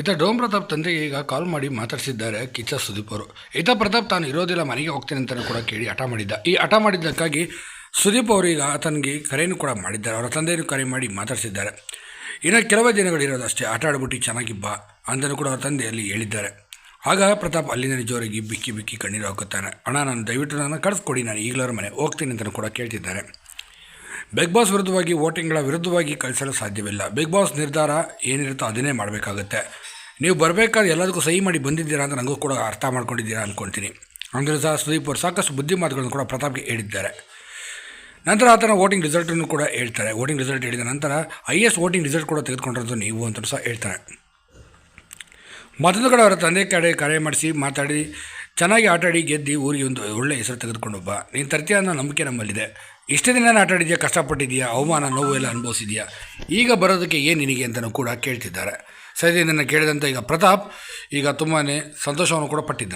ಈತ ಡೋಮ್ ಪ್ರತಾಪ್ ತಂದೆಗೆ ಈಗ ಕಾಲ್ ಮಾಡಿ ಮಾತಾಡಿಸಿದ್ದಾರೆ ಕಿಚ್ಚ ಸುದೀಪ್ ಅವರು. ಈತ ಪ್ರತಾಪ್ ತಾನು ಇರೋದಿಲ್ಲ, ಮನೆಗೆ ಹೋಗ್ತೇನೆ ಅಂತಲೂ ಕೂಡ ಕೇಳಿ ಹಠ ಮಾಡಿದ್ದ. ಈ ಹಠ ಮಾಡಿದ್ದಕ್ಕಾಗಿ ಸುದೀಪ್ ಅವರು ಈಗ ಆತನಿಗೆ ಕರೆಯನ್ನು ಕೂಡ ಮಾಡಿದ್ದಾರೆ. ಅವರ ತಂದೆಯನ್ನು ಕರೆ ಮಾಡಿ ಮಾತಾಡಿಸಿದ್ದಾರೆ. ಇನ್ನು ಕೆಲವೇ ದಿನಗಳಿರೋದಷ್ಟೇ ಆಟ ಆಡ್ಬಿಟ್ಟು ಚೆನ್ನಾಗಿ ಬಾ ಅಂತಲೂ ಕೂಡ ಅವರ ತಂದೆಯಲ್ಲಿ ಹೇಳಿದ್ದಾರೆ. ಆಗ ಪ್ರತಾಪ್ ಅಲ್ಲಿಂದ ಜೋರಿಗೆ ಬಿಕ್ಕಿ ಬಿಕ್ಕಿ ಕಣ್ಣೀರು ಹಾಕುತ್ತಾನೆ. ಅಣ್ಣ, ನಾನು ದಯವಿಟ್ಟು ನನ್ನ ಕಳಿಸ್ಕೊಡಿ, ನಾನು ಈಗಲರ ಮನೆ ಹೋಗ್ತೀನಿ ಅಂತಲೂ ಕೂಡ ಕೇಳ್ತಿದ್ದಾರೆ. ಬಿಗ್ ಬಾಸ್ ವಿರುದ್ಧವಾಗಿ, ವೋಟಿಂಗ್ಗಳ ವಿರುದ್ಧವಾಗಿ ಕಳಿಸಲು ಸಾಧ್ಯವಿಲ್ಲ. ಬಿಗ್ ಬಾಸ್ ನಿರ್ಧಾರ ಏನಿರುತ್ತೋ ಅದನ್ನೇ ಮಾಡಬೇಕಾಗುತ್ತೆ. ನೀವು ಬರಬೇಕಾದ್ರೆ ಎಲ್ಲದಕ್ಕೂ ಸಹಿ ಮಾಡಿ ಬಂದಿದ್ದೀರಾ ಅಂತ ನನಗೂ ಕೂಡ ಅರ್ಥ ಮಾಡ್ಕೊಂಡಿದ್ದೀರಾ ಅಂದ್ಕೊಳ್ತೀನಿ ಅಂದರೆ ಸಹ ಸುದೀಪ್ ಅವರು ಸಾಕಷ್ಟು ಬುದ್ಧಿ ಮಾತುಗಳನ್ನು ಕೂಡ ಪ್ರತಾಪ್ಗೆ ಹೇಳಿದ್ದಾರೆ. ನಂತರ ಆತನ ವೋಟಿಂಗ್ ರಿಸಲ್ಟನ್ನು ಕೂಡ ಹೇಳ್ತಾರೆ. ವೋಟಿಂಗ್ ರಿಸಲ್ಟ್ ಹೇಳಿದ ನಂತರ ಐ ಎಸ್ ವೋಟಿಂಗ್ ರಿಸಲ್ಟ್ ಕೂಡ ತೆಗೆದುಕೊಂಡಿರೋದು ನೀವು ಅಂತ ಸಹ ಹೇಳ್ತಾರೆ. ಮತ್ತೊಂದು ಕಡೆ ಅವರ ತಂದೆ ಕಡೆ ಕರೆ ಮಾಡಿಸಿ ಮಾತಾಡಿ ಚೆನ್ನಾಗಿ ಆಟಾಡಿ ಗೆದ್ದು ಊರಿಗೆ ಒಂದು ಒಳ್ಳೆ ಹೆಸರು ತೆಗೆದುಕೊಂಡು ಬಾ. ನೀನು ತರ್ತೀಯ ಅನ್ನೋ ನಂಬಿಕೆ ನಮ್ಮಲ್ಲಿದೆ. ಇಷ್ಟೇ ದಿನ ಆಟಾಡಿದ್ಯಾ ಕಷ್ಟಪಟ್ಟಿದ್ಯಾ, ಅವಮಾನ, ನೋವು ಎಲ್ಲ ಅನುಭವಿಸಿದ್ಯಾ? ಈಗ ಬರೋದಕ್ಕೆ ಏನು ನಿನಗೆ ಅಂತಲೂ ಕೂಡ ಕೇಳ್ತಿದ್ದಾರೆ. ಸರಿ ಇದನ್ನು ಕೇಳಿದಂಥ ಈಗ ಪ್ರತಾಪ್, ಈಗ ತುಂಬಾ ಸಂತೋಷವನ್ನು ಕೂಡ ಪಟ್ಟಿದ್ದಾರೆ.